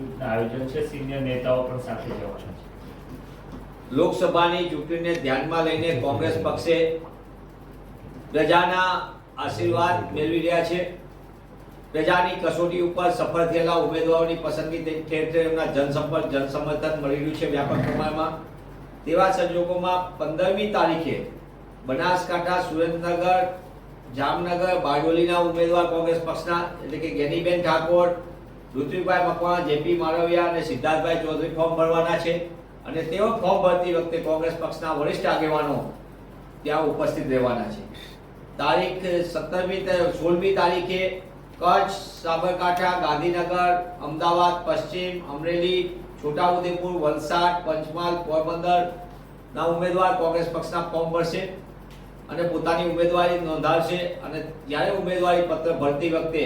મીટનું આયોજન છે. સિનિયર નેતાઓ પણ સાથે જવાના છે. લોકસભાની ચૂંટણીને ધ્યાનમાં લઈને કોંગ્રેસ પક્ષે પ્રજાના આશીર્વાદ મેળવી રહ્યા છે. પ્રજાની કસોટી ઉપર સફળ થયેલા ઉમેદવારોની પસંદગી ઠેર ઠેર એમના જનસંપર્ક, જનસમર્થન મળી રહ્યું છે વ્યાપક પ્રમાણમાં. તેવા સંજોગોમાં પંદરમી તારીખે બનાસકાંઠા, સુરેન્દ્રનગર, જામનગર, બારડોલીના ઉમેદવાર કોંગ્રેસ પક્ષના એટલે કે ગેનીબેન ઠાકોર ઋત્વિકભાઈ મકવાણા જેપી માળવિયા અને સિદ્ધાર્થભાઈ ચૌધરી ફોર્મ ભરવાના છે અને તેઓ ફોર્મ ભરતી વખતે કોંગ્રેસ પક્ષના વરિષ્ઠ આગેવાનો ત્યાં ઉપસ્થિત રહેવાના છે. તારીખ સત્તરમી સોળમી તારીખે કચ્છ, સાબરકાંઠા, ગાંધીનગર, અમદાવાદ, પશ્ચિમ, અમરેલી, છોટાઉદેપુર, વલસાડ, પંચમહાલ, પોરબંદર ના ઉમેદવાર કોંગ્રેસ પક્ષના ફોર્મ ભરશે અને પોતાની ઉમેદવારી નોંધાવશે અને જ્યારે ઉમેદવારી પત્ર ભરતી વખતે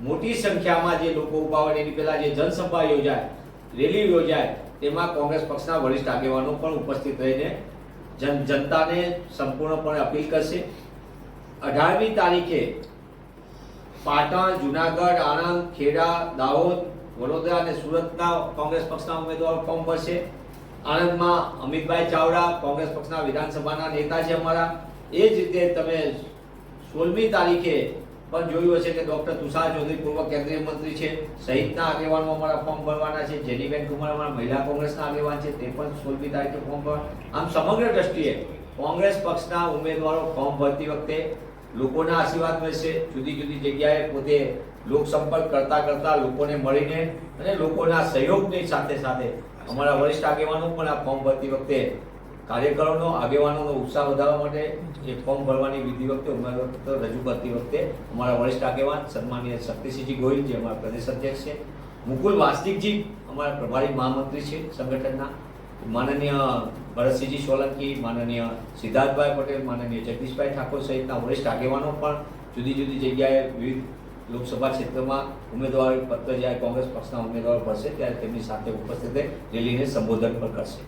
મોટી સંખ્યામાં જે લોકો ઊભા હોય એની પહેલા જે જનસભા યોજાય, રેલી યોજાય, તેમાં કોંગ્રેસ પક્ષના વરિષ્ઠ આગેવાનો પણ ઉપસ્થિત રહીને જન, જનતાને સંપૂર્ણપણે અપીલ કરશે. અઢારમી તારીખે પાટણ, જુનાગઢ, આણંદ, ખેડા, દાહોદ, વડોદરા અને સુરતના કોંગ્રેસ પક્ષના ઉમેદવારો ફોર્મ ભરશે. આણંદમાં અમિતભાઈ ચાવડા, કોંગ્રેસ પક્ષના વિધાનસભાના નેતા છે અમારા. એ જ રીતે તમે સોળમી તારીખે પણ જોયું હશે કે ડોક્ટર તુષાર ચૌધરી પૂર્વ કેન્દ્રીય મંત્રી છે, સહિતના આગેવાનો અમારા ફોર્મ ભરવાના છે જેનીબેન કુમાર અમારા મહિલા કોંગ્રેસના આગેવાન છે, તે પણ સોળમી તારીખે ફોર્મ ભર આમ સમગ્ર દ્રષ્ટિએ કોંગ્રેસ પક્ષના ઉમેદવારો ફોર્મ ભરતી વખતે લોકોના આશીર્વાદ મળશે. જુદી જુદી જગ્યાએ પોતે લોકસંપર્ક કરતા કરતા લોકોને મળીને અને લોકોના સહયોગની સાથે સાથે અમારા વરિષ્ઠ આગેવાનો પણ આ ફોર્મ ભરતી વખતે કાર્યકરોનો આગેવાનોનો ઉત્સાહ વધારવા માટે એ ફોર્મ ભરવાની વિધિ વખતે, ઉમેદવાર પત્ર રજૂ કરતી વખતે અમારા વરિષ્ઠ આગેવાન સન્માનીય શક્તિસિંહજી ગોહિલ, જે અમારા પ્રદેશ અધ્યક્ષ છે. મુકુલ વાસ્તિકજી અમારા પ્રભારી મહામંત્રી છે સંગઠનના. માનનીય ભરતસિંહજી સોલંકી, માનનીય સિદ્ધાર્થભાઈ પટેલ, માનનીય જગદીશભાઈ ઠાકોર સહિતના વરિષ્ઠ આગેવાનો પણ જુદી જુદી જગ્યાએ વિવિધ લોકસભા ક્ષેત્રમાં ઉમેદવારી પત્ર જ્યારે કોંગ્રેસ પક્ષના ઉમેદવારો ભરશે, ત્યારે તેમની સાથે ઉપસ્થિત રેલીને સંબોધન પણ કરશે.